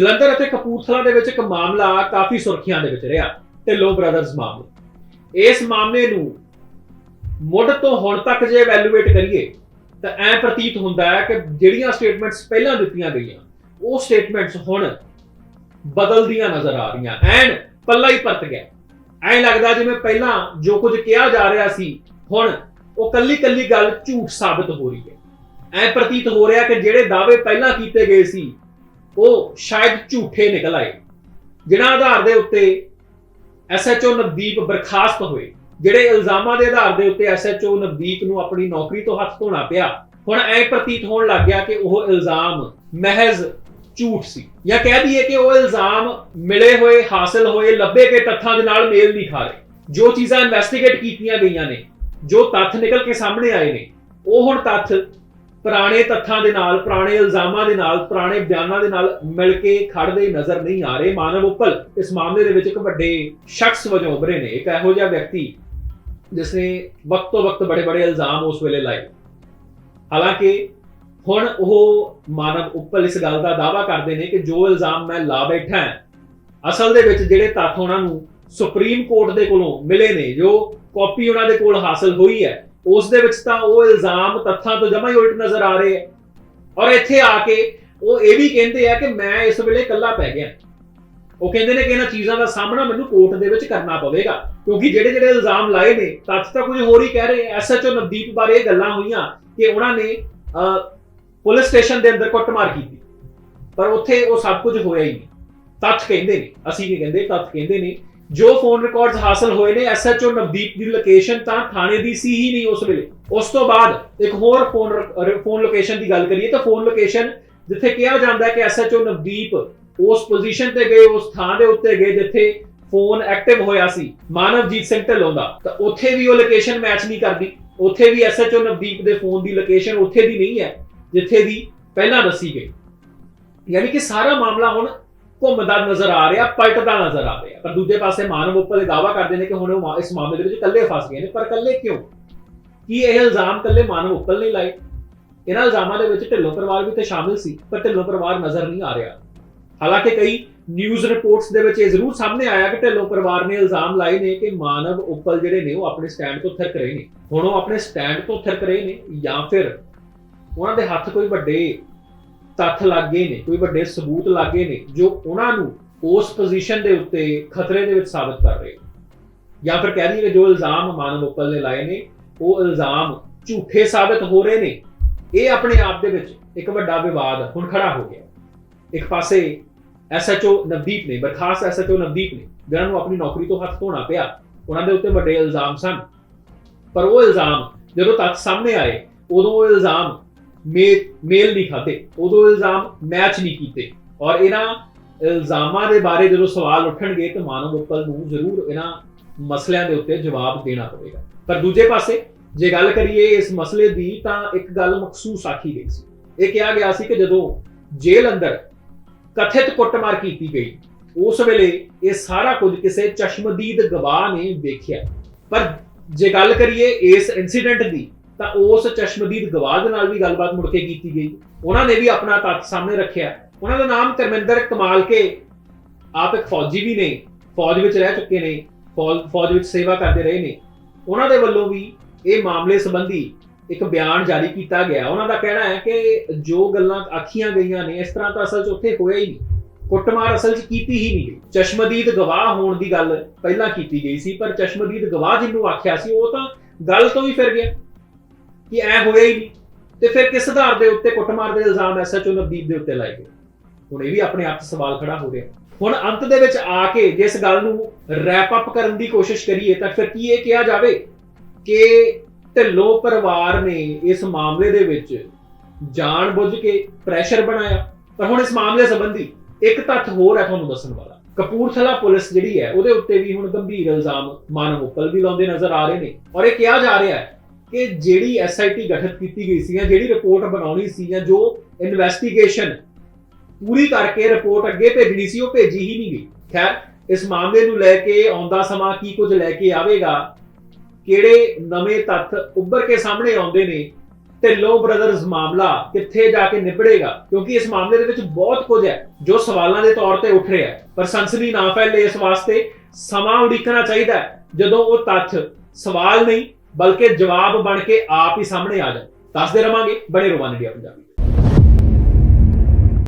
ਜਲੰਧਰ ਅਤੇ ਕਪੂਰਥਲਾ ਦੇ ਵਿੱਚ ਇੱਕ ਮਾਮਲਾ ਕਾਫੀ ਸੁਰਖੀਆਂ ਦੇ ਵਿੱਚ ਰਿਹਾ, ਢਿੱਲੋਂ ਬ੍ਰਦਰਸ ਮਾਮਲਾ। ਇਸ ਮਾਮਲੇ ਨੂੰ ਮੁੱਢ ਤੋਂ ਹੁਣ ਤੱਕ ਜੇ ਵੈਲੂਏਟ ਕਰੀਏ, ਤਾਂ ਐ ਪ੍ਰਤੀਤ ਹੁੰਦਾ ਹੈ ਕਿ ਜਿਹੜੀਆਂ ਸਟੇਟਮੈਂਟਸ ਪਹਿਲਾਂ ਦਿੱਤੀਆਂ ਗਈਆਂ, ਉਹ ਸਟੇਟਮੈਂਟਸ ਹੁਣ ਬਦਲਦੀਆਂ ਨਜ਼ਰ ਆ ਰਹੀਆਂ, ਐਨ ਪੱਲਾ ਹੀ ਪਰਤ ਗਿਆ। ਐਂ ਲੱਗਦਾ ਜਿਵੇਂ ਪਹਿਲਾਂ ਜੋ ਕੁਝ ਕਿਹਾ ਜਾ ਰਿਹਾ ਸੀ, ਹੁਣ ਉਹ ਕੱਲੀ ਕੱਲੀ ਗੱਲ ਝੂਠ ਸਾਬਤ ਹੋ ਰਹੀ ਹੈ। ਐ ਪ੍ਰਤੀਤ ਹੋ ਰਿਹਾ ਕਿ ਜਿਹੜੇ ਦਾਅਵੇ ਪਹਿਲਾਂ ਕੀਤੇ ਗਏ ਸੀ ਉਹ ਸ਼ਾਇਦ ਝੂਠੇ ਨਿਕਲ ਆਏ। ਜਿਨ੍ਹਾਂ ਆਧਾਰ ਦੇ ਉੱਤੇ ਐਸਐਚਓ ਨਵਦੀਪ ਬਰਖਾਸਤ ਹੋਏ। ਜਿਹੜੇ ਇਲਜ਼ਾਮਾਂ ਦੇ ਆਧਾਰ ਦੇ ਉੱਤੇ ਐਸਐਚਓ ਨਵਦੀਪ ਨੂੰ ਆਪਣੀ ਨੌਕਰੀ ਤੋਂ ਹੱਥ ਧੋਣਾ ਪਿਆ, ਹੁਣ ਐ ਪ੍ਰਤੀਤ ਹੋਣ ਲੱਗ ਗਿਆ ਕਿ ਉਹ ਇਲਜ਼ਾਮ ਮਹਿਜ਼ ਝੂਠ ਸੀ। ਜਾਂ ਕਹਿ ਦਈਏ ਕਿ ਉਹ ਇਲਜ਼ਾਮ ਮਿਲੇ ਹੋਏ, ਹਾਸਲ ਹੋਏ, ਲੱਭੇ ਗਏ ਤੱਥਾਂ ਦੇ ਨਾਲ ਮੇਲ ਨਹੀਂ ਖਾ ਰਹੇ। ਜੋ ਚੀਜ਼ਾਂ ਇਨਵੈਸਟੀਗੇਟ ਕੀਤੀਆਂ ਗਈਆਂ ਨੇ, ਜੋ ਤੱਥ ਨਿਕਲ ਕੇ ਸਾਹਮਣੇ ਆਏ ਨੇ, ਉਹ ਹੁਣ ਤੱਥ ਪੁਰਾਣੇ ਤੱਥਾਂ ਦੇ ਨਾਲ, ਪੁਰਾਣੇ ਇਲਜ਼ਾਮਾਂ ਦੇ ਨਾਲ, ਪੁਰਾਣੇ ਬਿਆਨਾਂ ਦੇ ਨਾਲ ਮਿਲ ਕੇ ਖੜਦੇ ਨਜ਼ਰ ਨਹੀਂ ਆ ਰਹੇ। ਮਾਨਵ ਉੱਪਲ ਇਸ ਮਾਮਲੇ ਦੇ ਵਿੱਚ ਇੱਕ ਵੱਡੇ ਸ਼ਖਸ ਵਜੋਂ ਉਭਰੇ ਨੇ। ਇੱਕ ਇਹੋ ਜਿਹਾ ਵਿਅਕਤੀ ਜਿਸ ਨੇ ਵਕਤ ਵਕਤ ਬੜੇ ਬੜੇ ਇਲਜ਼ਾਮ ਉਸ ਵੇਲੇ ਲਾਏ। ਹਾਲਾਂਕਿ ਹੁਣ ਉਹ ਮਾਨਵ ਉੱਪਲ ਇਸ ਗੱਲ ਦਾ ਦਾਅਵਾ ਕਰਦੇ ਨੇ ਕਿ ਜੋ ਇਲਜ਼ਾਮ ਮੈਂ ਲਾ ਬੈਠਾ ਅਸਲ ਦੇ ਵਿੱਚ ਜਿਹੜੇ ਤੱਥ ਉਹਨਾਂ ਨੂੰ ਸੁਪਰੀਮ ਕੋਰਟ ਦੇ ਕੋਲੋਂ ਮਿਲੇ ਨੇ, ਜੋ ਕਾਪੀ ਉਹਨਾਂ ਦੇ ਕੋਲ ਹਾਸਲ ਹੋਈ ਹੈ ਉਸ ਦੇ ਵਿੱਚ ਤਾਂ ਉਹ ਇਲਜ਼ਾਮ ਤੱਥਾਂ ਤੋਂ ਜਮਾ ਹੀ ਉਲਟ ਨਜ਼ਰ ਆ ਰਹੇ ਹੈ ਔਰ ਇੱਥੇ ਆ ਕੇ ਉਹ ਇਹ ਵੀ ਕਹਿੰਦੇ ਆ ਕਿ ਮੈਂ ਇਸ ਵੇਲੇ ਇਕੱਲਾ ਪੈ ਗਿਆ। ਉਹ ਕਹਿੰਦੇ ਨੇ ਕਿ ਇਹਨਾਂ ਚੀਜ਼ਾਂ ਦਾ ਸਾਹਮਣਾ ਮੈਨੂੰ ਕੋਰਟ ਦੇ ਵਿੱਚ ਕਰਨਾ ਪਵੇਗਾ। ਕਿਉਂਕਿ ਜਿਹੜੇ ਜਿਹੜੇ ਇਲਜ਼ਾਮ ਲਾਏ ਨੇ ਤੱਥ ਤਾਂ ਕੁਝ ਹੋਰ ਹੀ ਕਹਿ ਰਹੇ ਐਸਐਚਓ ਨਵਦੀਪ ਬਾਰੇ ਇਹ ਗੱਲਾਂ ਹੋਈਆਂ ਕਿ ਉਹਨਾਂ ਨੇ ਅਹ, ਪੁਲਿਸ ਸਟੇਸ਼ਨ ਦੇ ਅੰਦਰ ਕੁੱਟਮਾਰ ਕੀਤੀ। ਪਰ ਉੱਥੇ ਉਹ ਸਭ ਕੁਝ ਹੋਇਆ ਹੀ ਨਹੀਂ। ਤੱਥ ਕਹਿੰਦੇ ਨੇ ਅਸੀਂ ਵੀ ਕਹਿੰਦੇ ਤੱਥ ਕਹਿੰਦੇ ਨੇ ਜੋ ਫੋਨ ਰਿਕਾਰਡਸ ਹਾਸਲ ਹੋਏ ਨੇ ਐਸਐਚਓ ਨਵਦੀਪ ਦੀ ਲੋਕੇਸ਼ਨ ਤਾਂ ਥਾਣੇ ਦੀ ਸੀ ਹੀ ਨਹੀਂ ਉਸ ਵੇਲੇ। ਉਸ ਤੋਂ ਬਾਅਦ ਇੱਕ ਹੋਰ ਫੋਨ ਫੋਨ ਲੋਕੇਸ਼ਨ ਦੀ ਗੱਲ ਕਰੀਏ ਤਾਂ ਫੋਨ ਲੋਕੇਸ਼ਨ ਜਿੱਥੇ ਕਿਹਾ ਜਾਂਦਾ ਹੈ ਕਿ ਐਸਐਚਓ ਨਵਦੀਪ ਉਸ ਪੋਜੀਸ਼ਨ ਤੇ ਗਏ, ਉਸ ਥਾਂ ਦੇ ਉੱਤੇ ਗਏ ਜਿੱਥੇ ਫੋਨ ਐਕਟਿਵ ਹੋਇਆ ਸੀ, ਮਾਨਵਜੀਤ ਸਿੰਘ ਢਿੱਲੋਂ ਦਾ। ਤਾਂ ਉੱਥੇ ਵੀ ਉਹ ਲੋਕੇਸ਼ਨ ਮੈਚ ਨਹੀਂ ਕਰਦੀ। ਉੱਥੇ ਵੀ ਐਸਐਚਓ ਨਵਦੀਪ ਦੇ ਫੋਨ ਦੀ ਲੋਕੇਸ਼ਨ ਉੱਥੇ ਦੀ ਨਹੀਂ ਹੈ, ਜਿੱਥੇ ਦੀ ਪਹਿਲਾਂ ਦੱਸੀ ਗਈ। ਯਾਨੀ ਕਿ ਸਾਰਾ ਮਾਮਲਾ ਹੁਣ ਘੁੰਮਦਾ ਨਜ਼ਰ ਆ ਰਿਹਾ, ਪਲਟਦਾ ਨਜ਼ਰ ਆ ਰਿਹਾ। ਪਰ ਦੂਜੇ ਪਾਸੇ ਮਾਨਵ ਉੱਪਰ ਇਹ ਦਾਵਾ ਕਰਦੇ ਨੇ ਕਿ ਹੁਣ ਉਹ ਇਸ ਮਾਮਲੇ ਦੇ ਵਿੱਚ ਇਕੱਲੇ ਫਸ ਗਏ ਨੇ। ਪਰ ਇਕੱਲੇ ਕਿਉਂ? ਕੀ ਇਹ ਇਲਜ਼ਾਮ ਇਕੱਲੇ ਮਾਨਵ ਉੱਪਰ ਨਹੀਂ ਲਾਏ? ਇਹਨਾਂ ਇਲਜ਼ਾਮਾਂ ਦੇ ਵਿੱਚ ਢਿੱਲੋਂ ਪਰਿਵਾਰ ਵੀ ਤੇ ਸ਼ਾਮਿਲ ਸੀ, ਪਰ ਢਿੱਲੋਂ ਪਰਿਵਾਰ ਨਜ਼ਰ ਨਹੀਂ ਆ ਰਿਹਾ। ਹਾਲਾਂਕਿ ਕਈ ਨਿਊਜ਼ ਰਿਪੋਰਟਸ ਦੇ ਵਿੱਚ ਇਹ ਜ਼ਰੂਰ ਸਾਹਮਣੇ ਆਇਆ ਕਿ ਢਿੱਲੋਂ ਪਰਿਵਾਰ ਨੇ ਇਲਜ਼ਾਮ ਲਾਏ ਨੇ ਕਿ ਮਾਨਵ ਉੱਪਲ ਜਿਹੜੇ ਨੇ, ਉਹ ਆਪਣੇ ਸਟੈਂਡ ਤੋਂ ਥਿਰਕ ਰਹੇ ਨੇ। ਹੁਣ ਉਹ ਆਪਣੇ ਸਟੈਂਡ ਤੋਂ ਥਿਰਕ ਰਹੇ ਨੇ ਜਾਂ ਫਿਰ ਉਹਨਾਂ ਦੇ ਹੱਥ ਕੋਈ ਵੱਡੇ ਤੱਥ ਲੱਗੇ ਨੇ, ਕੋਈ ਵੱਡੇ ਸਬੂਤ ਲੱਗੇ ਨੇ, ਜੋ ਉਹਨਾਂ ਨੂੰ ਉਸ ਪੋਜੀਸ਼ਨ ਦੇ ਉੱਤੇ ਖਤਰੇ ਦੇ ਵਿੱਚ ਸਾਬਤ ਕਰ ਰਹੇ ਜਾਂ ਫਿਰ ਕਹਿ ਦਈਏ ਕਿ ਜੋ ਇਲਜ਼ਾਮ ਮਾਨਵ ਉੱਪਲ ਨੇ ਲਾਏ ਨੇ, ਉਹ ਇਲਜ਼ਾਮ ਝੂਠੇ ਸਾਬਤ ਹੋ ਰਹੇ ਨੇ। ਇਹ ਆਪਣੇ ਆਪ ਦੇ ਵਿੱਚ ਇੱਕ ਵੱਡਾ ਵਿਵਾਦ ਹੁਣ ਖੜਾ ਹੋ ਗਿਆ। ਇੱਕ ਪਾਸੇ ਐਸਐਚਓ ਨਵਦੀਪ ਨੇ, ਬਰਖਾਸਤ ਐਸਐਚਓ ਨਵਦੀਪ ਨੇ, ਜਿਹਨਾਂ ਨੂੰ ਆਪਣੀ ਨੌਕਰੀ ਤੋਂ ਹੱਥ ਧੋਣਾ ਪਿਆ, ਉਹਨਾਂ ਦੇ ਉੱਤੇ ਵੱਡੇ ਇਲਜ਼ਾਮ ਸਨ। ਪਰ ਉਹ ਇਲਜ਼ਾਮ ਜਦੋਂ ਤੱਕ ਸਾਹਮਣੇ ਆਏ, ਉਦੋਂ ਉਹ ਇਲਜ਼ਾਮ ਮੇਲ ਨਹੀਂ ਖਾਤੇ ਉਦੋਂ ਇਲਜ਼ਾਮ ਮੈਚ ਨਹੀਂ ਕੀਤੇ। ਔਰ ਇਹਨਾਂ ਇਲਜ਼ਾਮਾਂ ਦੇ ਬਾਰੇ ਜਦੋਂ ਸਵਾਲ ਉੱਠਣਗੇ ਤਾਂ ਮਾਨਵ ਉੱਪਲ ਨੂੰ ਜ਼ਰੂਰ ਇਹਨਾਂ ਮਸਲਿਆਂ ਦੇ ਉੱਤੇ ਜਵਾਬ ਦੇਣਾ ਪਵੇਗਾ। ਪਰ ਦੂਜੇ ਪਾਸੇ ਜੇ ਗੱਲ ਕਰੀਏ ਇਸ ਮਸਲੇ ਦੀ ਤਾਂ ਇੱਕ ਗੱਲ ਮਖਸੂਸ ਆਖੀ ਗਈ ਸੀ। ਇਹ ਕਿਹਾ ਗਿਆ ਸੀ ਕਿ ਜਦੋਂ ਜੇਲ੍ਹ ਅੰਦਰ ਕਥਿਤ ਕੁੱਟਮਾਰ ਕੀਤੀ ਗਈ, ਉਸ ਵੇਲੇ ਇਹ ਸਾਰਾ ਕੁਝ ਕਿਸੇ ਚਸ਼ਮਦੀਦ ਗਵਾਹ ਨੇ ਵੇਖਿਆ। ਪਰ ਜੇ ਗੱਲ ਕਰੀਏ ਇਸ ਇਨਸੀਡੈਂਟ ਦੀ ਤਾਂ ਉਸ ਚਸ਼ਮਦੀਦ ਗਵਾਹ ਦੇ ਨਾਲ ਵੀ ਗੱਲਬਾਤ ਮੁੜ ਕੇ ਕੀਤੀ ਗਈ। ਉਹਨਾਂ ਨੇ ਵੀ ਆਪਣਾ ਤੱਥ ਸਾਹਮਣੇ ਰੱਖਿਆ। ਉਹਨਾਂ ਦਾ ਨਾਮ ਧਰਮਿੰਦਰ ਕਮਾਲ ਕੇ। ਆਪ ਇੱਕ ਫੌਜੀ ਵੀ ਨੇ, ਫੌਜ ਵਿੱਚ ਰਹਿ ਚੁੱਕੇ ਨੇ, ਫੌਜ ਫੌਜ ਵਿੱਚ ਸੇਵਾ ਕਰਦੇ ਰਹੇ ਨੇ। ਉਹਨਾਂ ਦੇ ਵੱਲੋਂ ਵੀ ਇਹ ਮਾਮਲੇ ਸੰਬੰਧੀ ਇੱਕ ਬਿਆਨ ਜਾਰੀ ਕੀਤਾ ਗਿਆ। ਉਹਨਾਂ ਦਾ ਕਹਿਣਾ ਹੈ ਕਿ ਜੋ ਗੱਲਾਂ ਆਖੀਆਂ ਗਈਆਂ ਨੇ, ਇਸ ਤਰ੍ਹਾਂ ਤਾਂ ਅਸਲ 'ਚ ਉੱਥੇ ਹੋਇਆ ਹੀ ਨਹੀਂ। ਕੁੱਟਮਾਰ ਅਸਲ 'ਚ ਕੀਤੀ ਹੀ ਨਹੀਂ ਗਈ। ਚਸ਼ਮਦੀਦ ਗਵਾਹ ਹੋਣ ਦੀ ਗੱਲ ਪਹਿਲਾਂ ਕੀਤੀ ਗਈ ਸੀ, ਪਰ ਚਸ਼ਮਦੀਦ ਗਵਾਹ ਜਿਹਨੂੰ ਆਖਿਆ ਸੀ, ਉਹ ਤਾਂ ਗੱਲ ਤੋਂ ਹੀ ਫਿਰ ਗਿਆ। ਕਿ ਐ ਹੋਇਆ ਹੀ ਨਹੀਂ। ਤੇ ਫਿਰ ਕਿਸ ਆਧਾਰ ਦੇ ਉੱਤੇ ਕੁੱਟਮਾਰ ਦੇ ਇਲਜ਼ਾਮ ਐਸਐਚਓ ਨਵਦੀਪ ਦੇ ਉੱਤੇ ਲਾਏ ਗਏ? ਹੁਣ ਇਹ ਵੀ ਆਪਣੇ ਆਪ 'ਚ ਸਵਾਲ ਖੜਾ ਹੋ ਰਿਹਾ। ਹੁਣ ਅੰਤ ਦੇ ਵਿੱਚ ਆ ਕੇ ਜੇ ਗੱਲ ਨੂੰ ਰੈਪ ਅਪ ਕਰਨ ਦੀ ਕੋਸ਼ਿਸ਼ ਕਰੀਏ ਤਾਂ ਫਿਰ ਕੀ ਇਹ ਕਿਹਾ ਜਾਵੇ ਕਿ ਢਿੱਲੋਂ ਪਰਿਵਾਰ ਨੇ ਇਸ ਮਾਮਲੇ ਦੇ ਵਿੱਚ ਜਾਣ ਬੁੱਝ ਕੇ ਪ੍ਰੈਸ਼ਰ ਬਣਾਇਆ? ਪਰ ਹੁਣ ਇਸ ਮਾਮਲੇ ਸੰਬੰਧੀ ਇੱਕ ਤੱਥ ਹੋਰ ਹੈ ਤੁਹਾਨੂੰ ਦੱਸਣ ਵਾਲਾ। ਕਪੂਰਥਲਾ ਪੁਲਿਸ ਜਿਹੜੀ ਹੈ, ਉਹਦੇ ਉੱਤੇ ਵੀ ਹੁਣ ਗੰਭੀਰ ਇਲਜ਼ਾਮ ਮਾਨਵ ਉੱਪਲ ਵੀ ਲਾਉਂਦੇ ਨਜ਼ਰ ਆ ਰਹੇ ਨੇ। ਔਰ ਇਹ ਕਿਹਾ ਜਾ ਰਿਹਾ ਹੈ ਕਿ ਜਿਹੜੀ ਐਸਆਈਟੀ ਗਠਿਤ ਕੀਤੀ ਗਈ ਸੀ ਜਾਂ ਜਿਹੜੀ ਰਿਪੋਰਟ ਬਣਾਉਣੀ ਸੀ ਜਾਂ ਜੋ ਇਨਵੈਸਟੀਗੇਸ਼ਨ ਪੂਰੀ ਕਰਕੇ ਰਿਪੋਰਟ ਅੱਗੇ ਭੇਜਣੀ ਸੀ, ਉਹ ਭੇਜੀ ਹੀ ਨਹੀਂ ਗਈ। ਖੈਰ, ਇਸ ਮਾਮਲੇ ਨੂੰ ਲੈ ਕੇ ਆਉਂਦਾ ਸਮਾਂ ਕੀ ਕੁਝ ਲੈ ਕੇ ਆਵੇਗਾ, ਕਿਹੜੇ ਨਵੇਂ ਤੱਥ ਉੱਭਰ ਕੇ ਸਾਹਮਣੇ ਆਉਂਦੇ ਨੇ, ਢਿੱਲੋਂ ਬ੍ਰਦਰਜ਼ ਮਾਮਲਾ ਕਿੱਥੇ ਜਾ ਕੇ ਨਿਬੜੇਗਾ, ਕਿਉਂਕਿ ਇਸ ਮਾਮਲੇ ਦੇ ਵਿੱਚ ਬਹੁਤ ਕੁਝ ਹੈ ਜੋ ਸਵਾਲਾਂ ਦੇ ਤੌਰ ਤੇ ਉੱਠ ਰਿਹਾ ਪਰ ਸੰਸਦੀ ਨਾ ਫੈਲੇ ਇਸ ਵਾਸਤੇ ਸਮਾਂ ਉਡੀਕਣਾ ਚਾਹੀਦਾ ਜਦੋਂ ਉਹ ਤੱਥ ਸਵਾਲ ਨਹੀਂ ਬਲਕਿ ਜਵਾਬ ਬਣ ਕੇ ਆਪ ਹੀ ਸਾਹਮਣੇ ਆ ਜਾਏ ਦੱਸਦੇ ਰਵਾਂਗੇ, ਬਣੇ ਰਵਾਂਗੇ ਇੰਡੀਆ ਪੰਜਾਬੀ।